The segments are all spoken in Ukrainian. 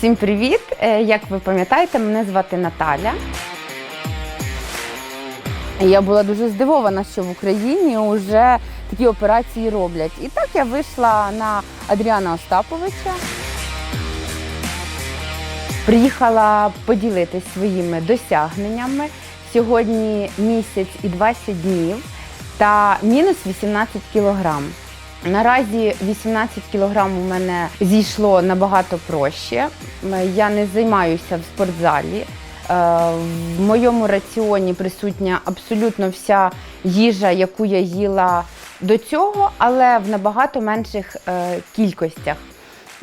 Всім привіт! Е, Як ви пам'ятаєте, мене звати Наталя. Я була дуже здивована, що в Україні вже такі операції роблять. І так я вийшла на Адріана Остаповича. Приїхала поділитися своїми досягненнями. Сьогодні місяць і 20 днів та мінус 18 кілограм. Наразі 18 кілограм у мене зійшло набагато проще. Я не займаюся в спортзалі. Е, В моєму раціоні присутня абсолютно вся їжа, яку я їла до цього, але в набагато менших е, кількостях.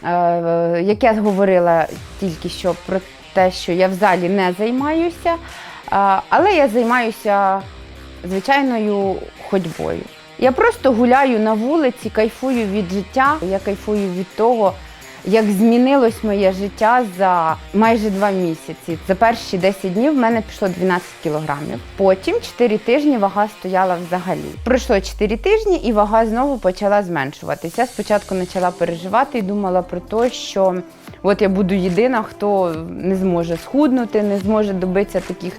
Е, Як я говорила тільки що про те, що я в залі не займаюся, е, але я займаюся звичайною ходьбою. Я просто гуляю на вулиці, кайфую від життя. Я кайфую від того, як змінилось моє життя за майже два місяці. За перші 10 днів в мене пішло 12 кілограмів. Потім 4 тижні вага стояла взагалі. Пройшло 4 тижні і вага знову почала зменшуватися. Я спочатку почала переживати і думала про те, що от я буду єдина, хто не зможе схуднути, не зможе добитися таких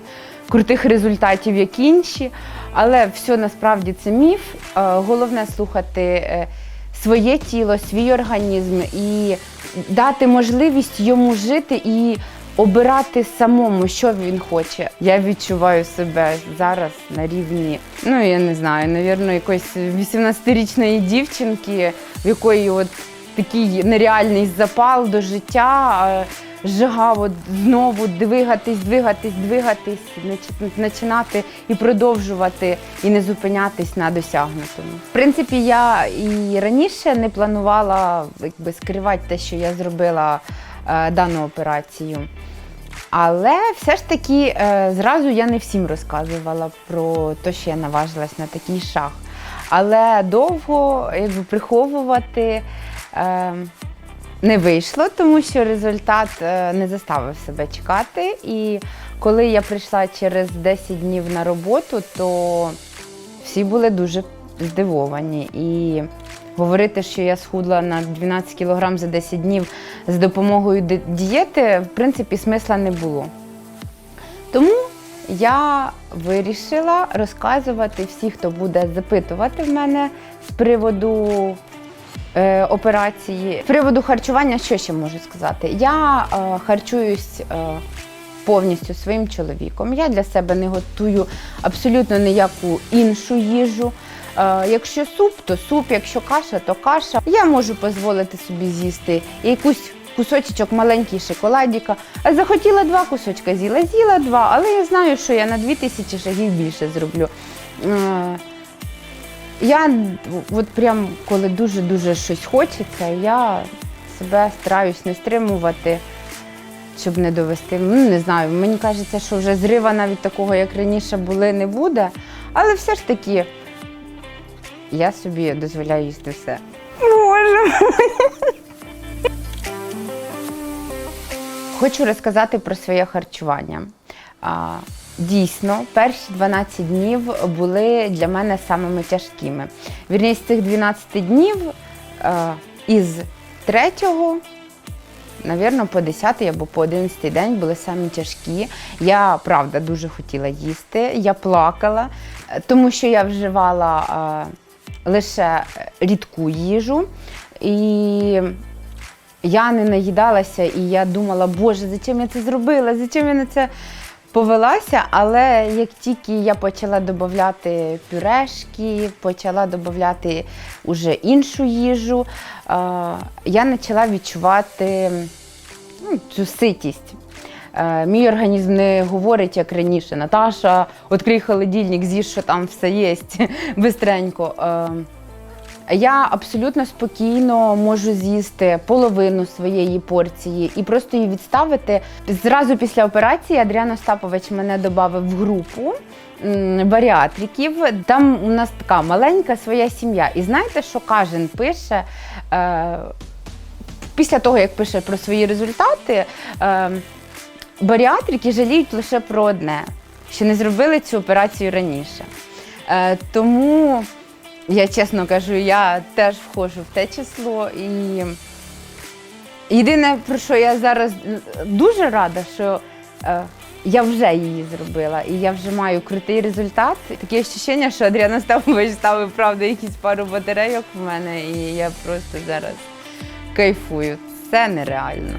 крутих результатів, як інші. Але все насправді це міф. Е, Головне слухати е, своє тіло, свій організм і дати можливість йому жити і обирати самому, що він хоче. Я відчуваю себе зараз на рівні, ну я не знаю, навірно, якоїсь 18-річної дівчинки, в якої от такий нереальний запал до життя. От знову двигатись, двигатись, двигатись, починати і продовжувати, і не зупинятись на досягнутому. В принципі, я і раніше не планувала якби, скривати те, що я зробила е, дану операцію. Але все ж таки е, зразу я не всім розказувала про те, що я наважилась на такий шаг. Але довго якби, приховувати. Е, не вийшло, тому що результат е, не заставив себе чекати. І коли я прийшла через 10 днів на роботу, то всі були дуже здивовані. І говорити, що я схудла на 12 кілограм за 10 днів з допомогою дієти, в принципі, смисла не було. Тому я вирішила розказувати всі, хто буде запитувати в мене з приводу е, операції. З приводу харчування, що ще можу сказати? Я е, харчуюсь е, повністю своїм чоловіком. Я для себе не готую абсолютно ніяку іншу їжу. Е, якщо суп, то суп, якщо каша, то каша. Я можу дозволити собі з'їсти якусь кусочок маленький шоколадіка. Захотіла два кусочка з'їла, з'їла два, але я знаю, що я на 2000 шагів більше зроблю. Е, я от прям коли дуже-дуже щось хочеться, я себе стараюсь не стримувати, щоб не довести. Ну, не знаю, мені кажеться, що вже зрива навіть такого, як раніше були, не буде. Але все ж таки я собі дозволяю їсти все. Боже. Хочу розказати про своє харчування. Дійсно, перші 12 днів були для мене самими тяжкими. Вірніше, з цих 12 днів е, із 3, навірно, по 10 або по 11 день були самі тяжкі. Я правда дуже хотіла їсти, я плакала, тому що я вживала е, лише рідку їжу. І я не наїдалася, і я думала, боже, зачем я це зробила? Зачем я на це повелася? Але як тільки я почала додати пюрешки, почала додати уже іншу їжу, е, я почала відчувати ну, цю ситість. Е, Мій організм не говорить, як раніше, Наташа, відкрий холодильник, з'їж, що там все є, бистренько. Я абсолютно спокійно можу з'їсти половину своєї порції і просто її відставити. Зразу після операції Адріан Остапович мене додав в групу баріатриків. Там у нас така маленька своя сім'я. І знаєте, що кожен пише? Е, після того, як пише про свої результати, е, баріатрики жаліють лише про одне, що не зробили цю операцію раніше. Е, тому я чесно кажу, я теж входжу в те число і Єдине, про що я зараз дуже рада, що е, я вже її зробила, і я вже маю крутий результат. Таке відчуття, що Адріана Ставович ставив правда якісь пару батарейок в мене, і я просто зараз кайфую. Це нереально.